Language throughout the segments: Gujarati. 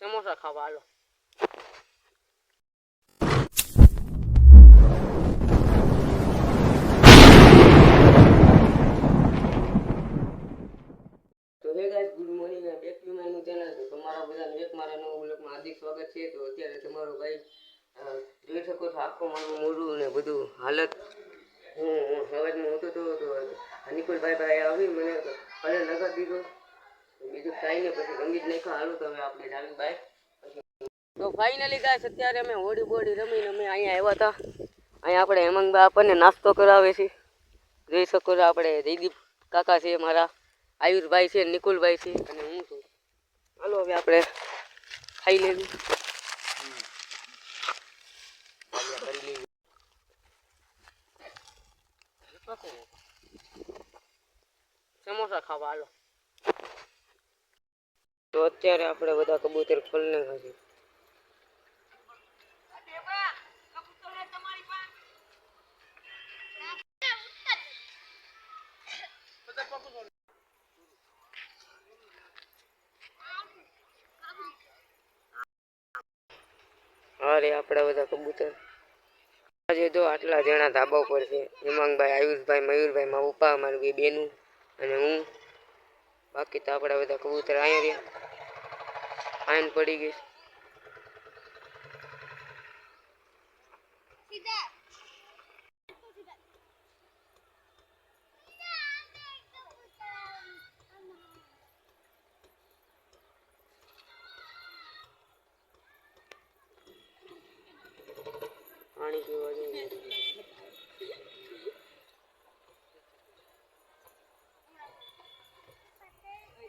સમોસા ખાવા હાલો સ્વાગત છે. તો અત્યારે તમારો ભાઈ શકો છો આખો મારું મોઢું ને બધું હાલત. હું સવારમાં હતો તો તો નિકુલભાઈ ભાઈ આવી મને કલર લગાવી દીધો. બીજું કાંઈ નહીં પછી રંગી નાખ્યો. હાલો તો હવે આપણે જાવી બાય. તો ફાઇનલી ગાય અત્યારે અમે હોડી બોડી રમીને અમે અહીંયા આવ્યા હતા. અહીંયા આપણે હેમંગભાઈ આપણને નાસ્તો કરાવે છે. જોઈ શકો છો આપણે જયદીપ કાકા છે, મારા આયુષભાઈ છે, નિકુલભાઈ છે, અને હું છું. હાલો હવે આપણે ખાઈ લેવી. સમોસા ખાવા, હાલો. અત્યારે આપણે બધા કબૂતર ખોલને ખાશે અરે, આપણા બધા કબૂતર. આજે જો આટલા જણા ધાબા ઉપર છે. હિમાંગભાઈ, આયુષભાઈ, મયુરભાઈ, મારા પપ્પા, મારું બે બેનું અને હું. બાકી તો આપણા બધા કબૂતર અહીંયા રહ્યા. આઈન પડી ગઈ પાણી પીવા જઈએ.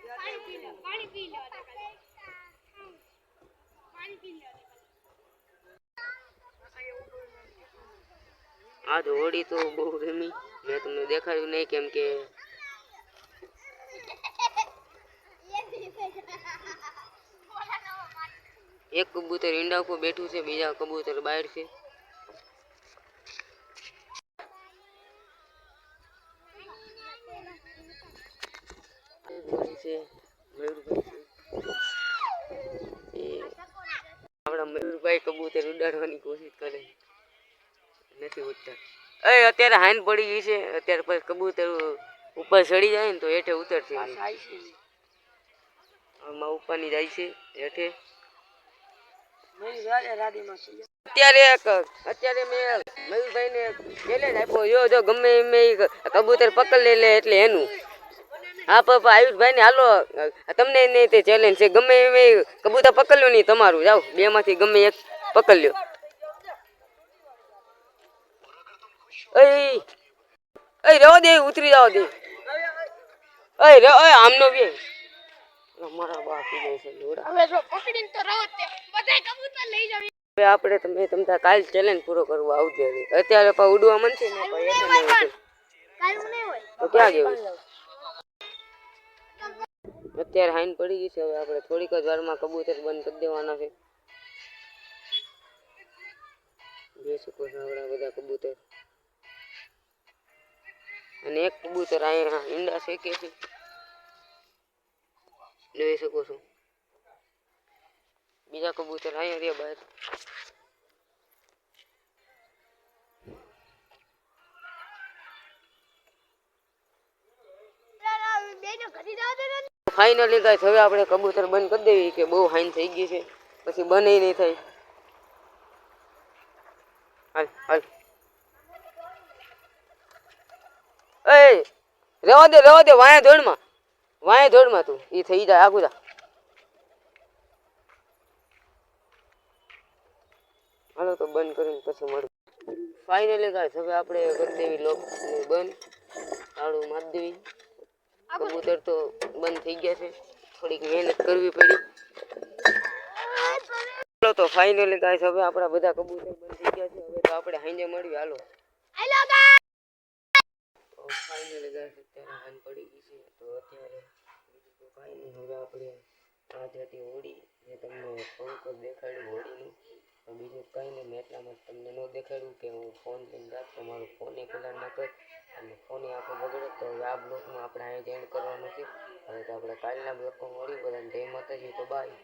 પાણી પી લો પાણી પી લો. આ તો હોડી તો બહુ રમી મેં તમને દેખાડ્યું નહીં કેમ કે એક કબૂતર ઈંડા ઉપર બેઠું છે, બીજા કબૂતર બહાર છે. હોડી છે મયુરભાઈ છે એ મયુરભાઈ કબૂતર ઉડાડવાની કોશિશ કરે નથી ઉડતા. એ અત્યારે હાઈન પડી ગઈ છે. અત્યારે પછી કબૂતર ઉપર ચડી જાય ને તો હેઠે ઉતરશે. આમાં ઉપરની જાય છે હેઠે. અત્યારે અત્યારે મેં મયુરભાઈને જ આપ્યો. જો જો ગમે એમ કબૂતર પકડ લે એટલે એનું. હા પપ્પા આયુષભાઈ ને હાલો. તમને નહીં તે ચેલેન્જ છે. ગમે એ કબૂતર પકડ્યું નહીં તમારું. જાઓ બે માંથી ગમે એક પકડ લ્યો એય એય રેવા દે ઉતરી જાવ દે. એય રે ઓય આમનો બે. મારા બા જાય છે લોડા હવે જો પકડીને તો રહો તે. બધા કબૂતર લઈ જાવ હવે આપણે તમે તમને કાલ ચેલેન્જ પૂરો કરવા આવજે અત્યારે પા ઉડવા મન છે ને પા એટલે નહીં કાલ નહીં હોય તો ક્યાં જેવું? અત્યારે હાઈન પડી ગઈ છે, હવે આપણે થોડીક જ વારમાં કબૂતર બંધ કરી દેવાના છે. જોઈ શકો છો આપણા બધા કબૂતર. અને એક કબૂતર અહીંયા ઈંડા શેકે છે. જોઈ શકો છો. બીજા કબૂતર અહીંયા રહ્યા બહાર ફાઇનલી ગાઈસ હવે આપણે કબૂતર બંધ કરી દેવી કે બહુ હાઈન થઈ ગઈ છે. પછી બને નહીં થાય. હાલ હાલ. એ રવા દે રવા દે, વાયા ધોળમાં વાયા ધોળમાં તું. એ થઈ જાય આગુ જા. હાલો, તો બંધ કરીને પછી મળું ફાઇનલી ગાઈસ હવે આપણે કરી દેવી લોક બંધ. તાળું મારી દેવી. કબૂતર તો બંધ થઈ ગયા છે. થોડીક મહેનત કરવી પડી. તો ફાઇનલી ગાઈસ હવે આપણા બધા કબૂતર બંધ થઈ ગયા છે. હવે તો આપણે હાંજે મળીએ. હાલો. હેલો ગાઈસ તો ફાઇનલી ગાઈસ અત્યારે હાન પડી ગઈ છે. તો અત્યારે બીજું તો કાંઈ નહીં. હવે આપણે આ જ હતી હોડી જે તમને પંખ દેખાડ્યું હોડીનું બીજું કાંઈ નહીં. એટલામાં તમને ન દેખાડ્યું કે હું ફોન લઈને રાખતો મારો ફોને કલર ના કર. અને ફોને આપણો બગડે તો હવે આ બ્લોગમાં આપણે અહીંયા એન્ડ કરવાનું છે. હવે તો આપણે કાલના બ્લોગમાં મળી બધાને જય માતાજી, તો બાય